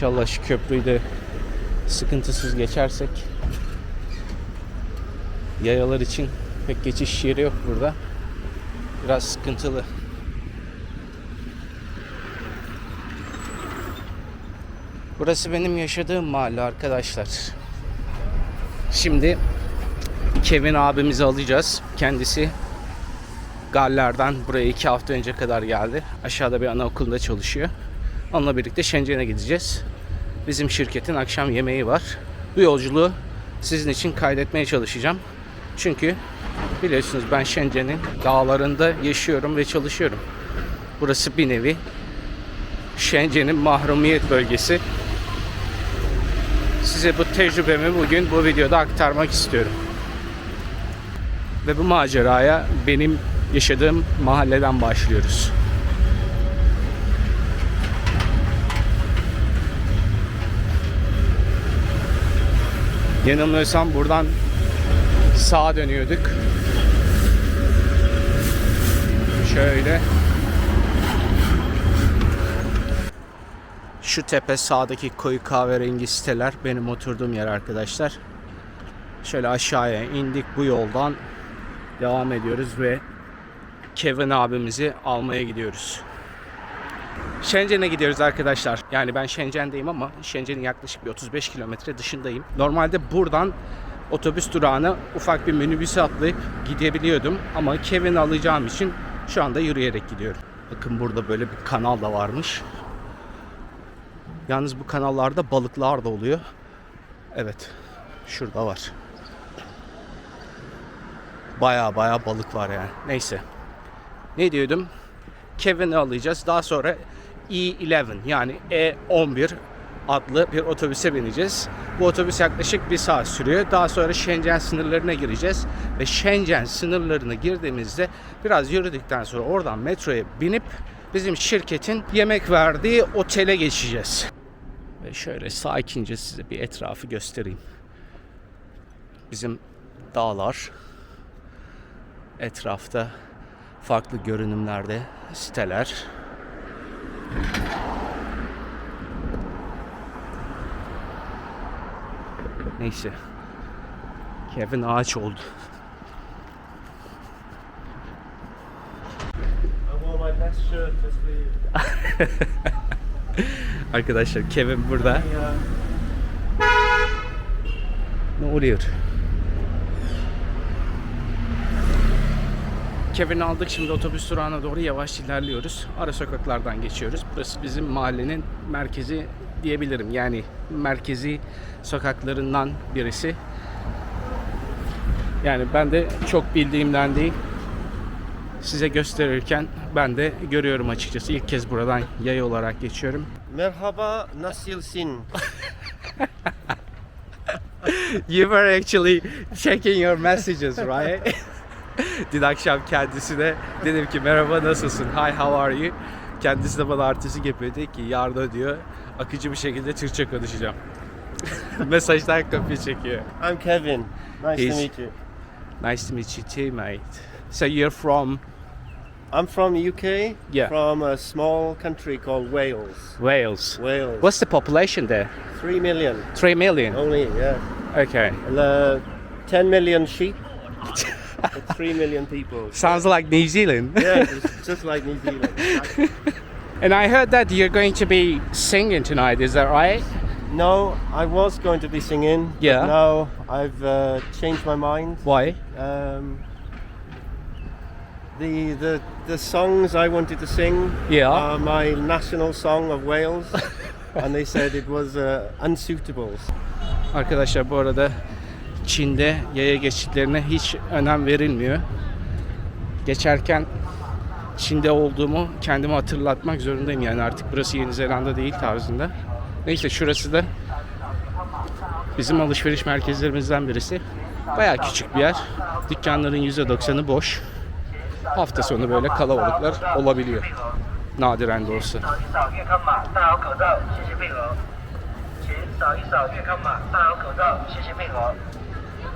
İnşallah şu köprüyü de sıkıntısız geçersek. Yayalar için pek geçiş yeri yok burada. Biraz sıkıntılı. Burası benim yaşadığım mahalle arkadaşlar. Şimdi Kevin abimizi alacağız. Kendisi Galler'den buraya iki hafta önce kadar geldi. Aşağıda bir anaokulunda çalışıyor. Onunla birlikte Şencen'e gideceğiz. Bizim şirketin akşam yemeği var. Bu yolculuğu sizin için kaydetmeye çalışacağım. Çünkü biliyorsunuz ben Şencen'in dağlarında yaşıyorum ve çalışıyorum. Burası bir nevi Şencen'in mahrumiyet bölgesi. Size bu tecrübemi bugün bu videoda aktarmak istiyorum. Ve bu maceraya benim yaşadığım mahalleden başlıyoruz. Yanılmıyorsam buradan sağa dönüyorduk. Şöyle. Şu tepe sağdaki koyu kahverengi siteler benim oturduğum yer arkadaşlar. Şöyle aşağıya indik bu yoldan devam ediyoruz ve Kevin abimizi almaya gidiyoruz. Şencen'e gidiyoruz arkadaşlar. Yani ben Şencen'deyim ama Şencen'in yaklaşık bir 35 kilometre dışındayım. Normalde buradan otobüs durağına ufak bir minibüse atlayıp gidebiliyordum. Ama Kevin'i alacağım için şu anda yürüyerek gidiyorum. Bakın burada böyle bir kanal da varmış. Yalnız bu kanallarda balıklar da oluyor. Evet. Şurada var. Baya baya balık var yani. Neyse. Ne diyordum? Kevin'i alacağız. Daha sonra E11 yani E11 adlı bir otobüse bineceğiz. Bu otobüs yaklaşık bir saat sürüyor. Daha sonra Shenzhen sınırlarına gireceğiz. Ve Shenzhen sınırlarına girdiğimizde biraz yürüdükten sonra oradan metroya binip bizim şirketin yemek verdiği otele geçeceğiz. Ve şöyle sakince size bir etrafı göstereyim. Bizim dağlar, etrafta farklı görünümlerde siteler. Neyse. Kevin ağaç oldu. Arkadaşlar Kevin burada. Ne oluyor? Kevin'i aldık şimdi otobüs durağına doğru yavaş ilerliyoruz. Ara sokaklardan geçiyoruz. Burası bizim mahallenin merkezi diyebilirim. Yani merkezi sokaklarından birisi. Yani ben de çok bildiğimden değil. Size gösterirken ben de görüyorum açıkçası. İlk kez buradan yaya olarak geçiyorum. Merhaba nasılsın? You were actually checking your messages, right? Dün akşam kendisine dedim ki merhaba nasılsın? Hi how are you? Kendisi de bana artistik yapıyor. Dedi ki yarın diyor akıcı bir şekilde Türkçe konuşacağım. Mesajdan kopya çekiyor. I'm Kevin. Nice He's- to meet you. Nice to meet you too mate. So you're from I'm from UK. Yeah. From a small country called Wales. Wales. Wales. What's the population there? Three million 3 million. only. Yeah. Okay. And, uh, Ten million sheep. Three million people. Sounds like New Zealand. Yeah, it's just like New Zealand. And I heard that you're going to be singing tonight, is that right? no, I was going to be singing. Yeah. now I've uh, changed my mind. Why? Um, the the the songs I wanted to sing Yeah. are my national song of Wales, and they said it was uh, unsuitable. Arkadaşlar bu arada Çin'de yaya geçitlerine hiç önem verilmiyor. Geçerken Çin'de olduğumu kendime hatırlatmak zorundayım. Yani artık burası Yeni Zelanda değil tarzında. Neyse şurası da bizim alışveriş merkezlerimizden birisi. Bayağı küçük bir yer. Dükkanların %90'ı boş. Hafta sonu böyle kalabalıklar olabiliyor. Nadiren de olsa.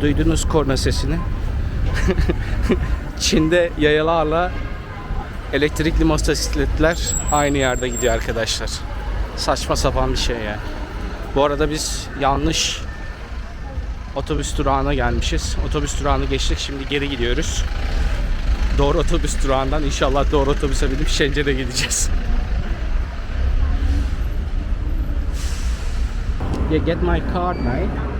Duydunuz korna sesini. Çin'de yayalarla elektrikli motosikletler aynı yerde gidiyor arkadaşlar. Saçma sapan bir şey yani. Bu arada biz yanlış otobüs durağına gelmişiz. Otobüs durağını geçtik. Şimdi geri gidiyoruz. Doğru otobüs durağından inşallah doğru otobüse binip Şencen'e gideceğiz. Yeah, get my card, mate.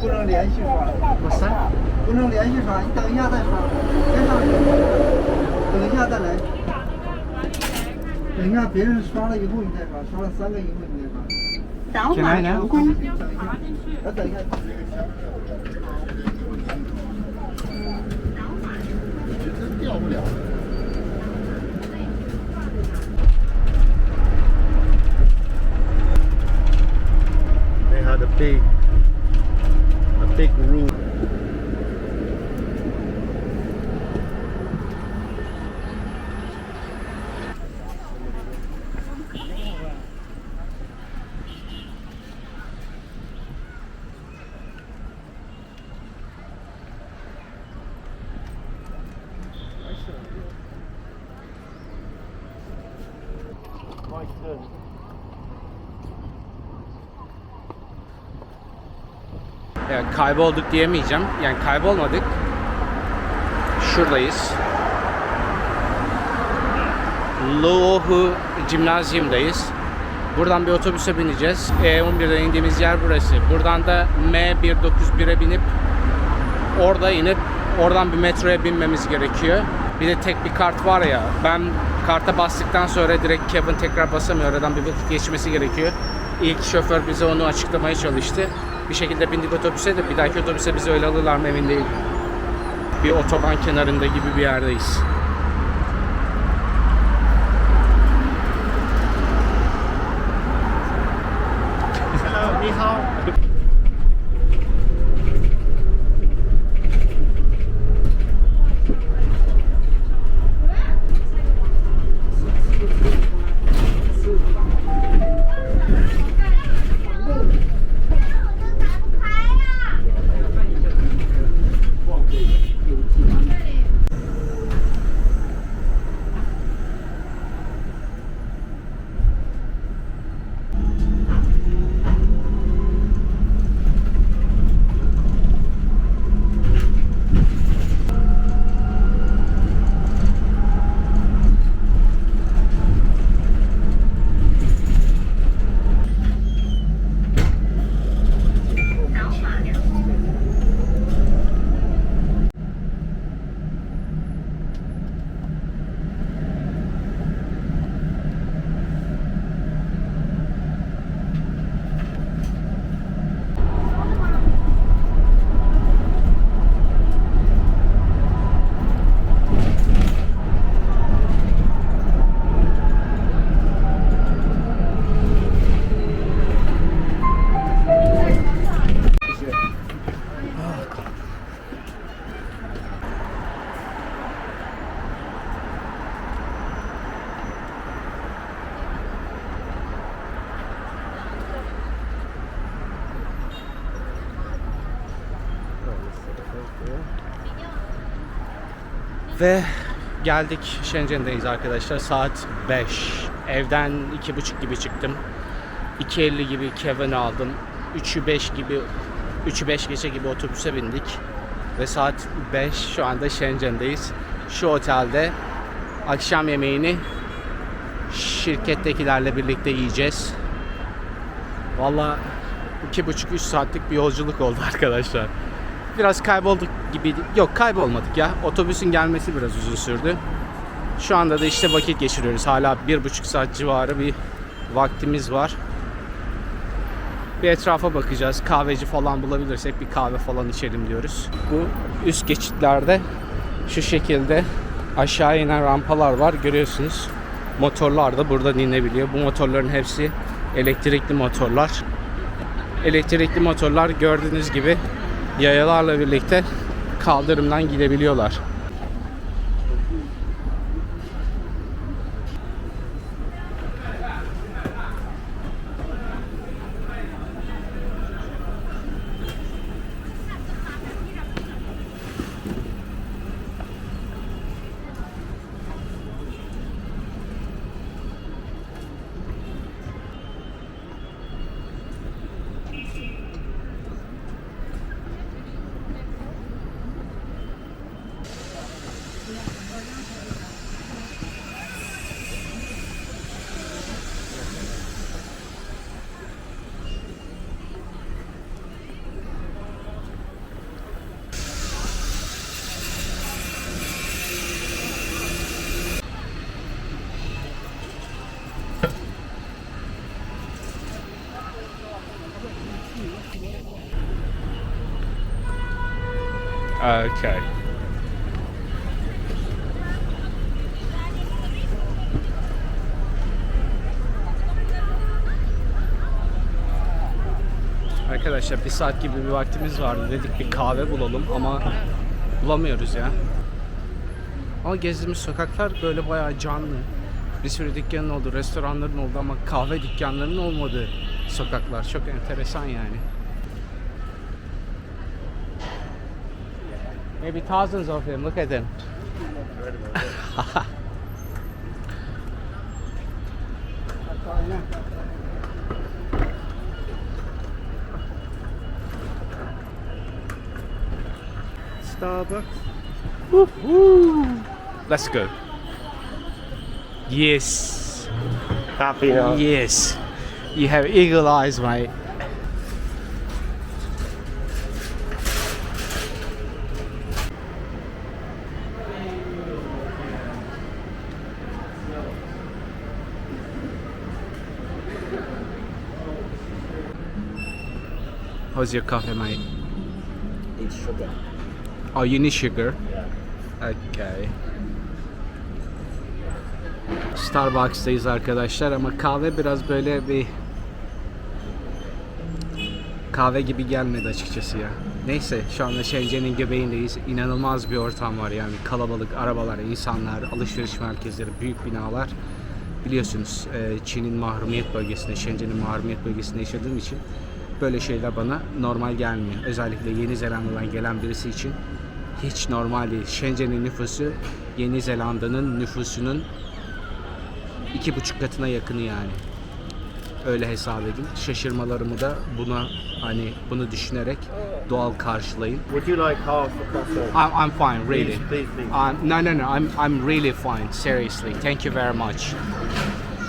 不能连续刷，我删了不能连续刷，你等一下再刷，别上去，等一下再来，等一下别人刷了以后你再刷，刷了三个以后你再刷，扫码成功。等一下，要等一 had a big, a big room. Yani kaybolduk diyemeyeceğim. Yani kaybolmadık. Şuradayız. Luohu Cimnazyum'dayız. Buradan bir otobüse bineceğiz. E11'den indiğimiz yer burası. Buradan da M191'e binip orada inip oradan bir metroya binmemiz gerekiyor. Bir de tek bir kart var ya. Ben karta bastıktan sonra direkt Kevin tekrar basamıyor. Aradan bir vakit geçmesi gerekiyor. İlk şoför bize onu açıklamaya çalıştı. Bir şekilde bindik otobüse de bir dahaki otobüse bizi öyle alırlar mı emin değilim. Bir otoban kenarında gibi bir yerdeyiz. Ve geldik Shenzhen'deyiz arkadaşlar. Saat 5. Evden 2.30 gibi çıktım. 2.50 gibi Kevin'i aldım. 3'ü 5 gibi 3'ü 5 geçe gibi otobüse bindik. Ve saat 5 şu anda Shenzhen'deyiz. Şu otelde akşam yemeğini şirkettekilerle birlikte yiyeceğiz. Valla 2,5-3 saatlik bir yolculuk oldu arkadaşlar. Biraz kaybolduk gibi. Yok kaybolmadık ya. Otobüsün gelmesi biraz uzun sürdü. Şu anda da işte vakit geçiriyoruz. Hala bir buçuk saat civarı bir vaktimiz var. Bir etrafa bakacağız. Kahveci falan bulabilirsek bir kahve falan içelim diyoruz. Bu üst geçitlerde şu şekilde aşağı inen rampalar var. Görüyorsunuz. Motorlar da buradan inebiliyor. Bu motorların hepsi elektrikli motorlar. Elektrikli motorlar gördüğünüz gibi yayalarla birlikte kaldırımdan gidebiliyorlar. Okay. Arkadaşlar bir saat gibi bir vaktimiz vardı. Dedik bir kahve bulalım ama bulamıyoruz ya. Ama gezdiğimiz sokaklar böyle bayağı canlı. Bir sürü dükkanın oldu, restoranların oldu ama kahve dükkanlarının olmadığı sokaklar. Çok enteresan yani. Maybe thousands of them. Look at them. Starbucks. Woo-hoo. Let's go. Yes. Happy now. Yes. You have eagle eyes, mate. How's your coffee, mate? It's sugar. Oh, you need sugar? Okay. Starbucks'tayız arkadaşlar ama kahve biraz böyle bir kahve gibi gelmedi açıkçası ya. Neyse şu anda Shenzhen'in göbeğindeyiz. İnanılmaz bir ortam var yani kalabalık arabalar, insanlar, alışveriş merkezleri, büyük binalar. Biliyorsunuz e, Çin'in mahrumiyet bölgesinde, Shenzhen'in mahrumiyet bölgesinde yaşadığım için böyle şeyler bana normal gelmiyor. Özellikle Yeni Zelanda'dan gelen birisi için hiç normal değil. Shenzhen'in nüfusu Yeni Zelanda'nın nüfusunun iki buçuk katına yakını yani. Öyle hesap edin. Şaşırmalarımı da buna hani bunu düşünerek doğal karşılayın. Would you like half a croissant? I'm, I'm fine, really. Please, please, please. Um, no, no, no. I'm, I'm really fine. Seriously. Thank you very much.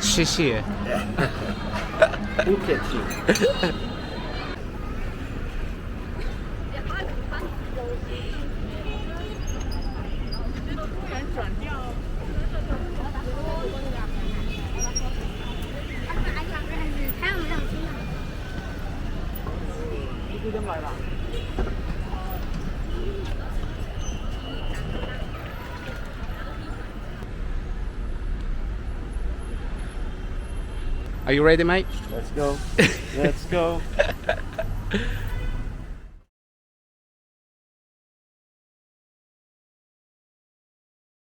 谢谢。Who gets you? Are you ready, mate? Let's go. Let's go.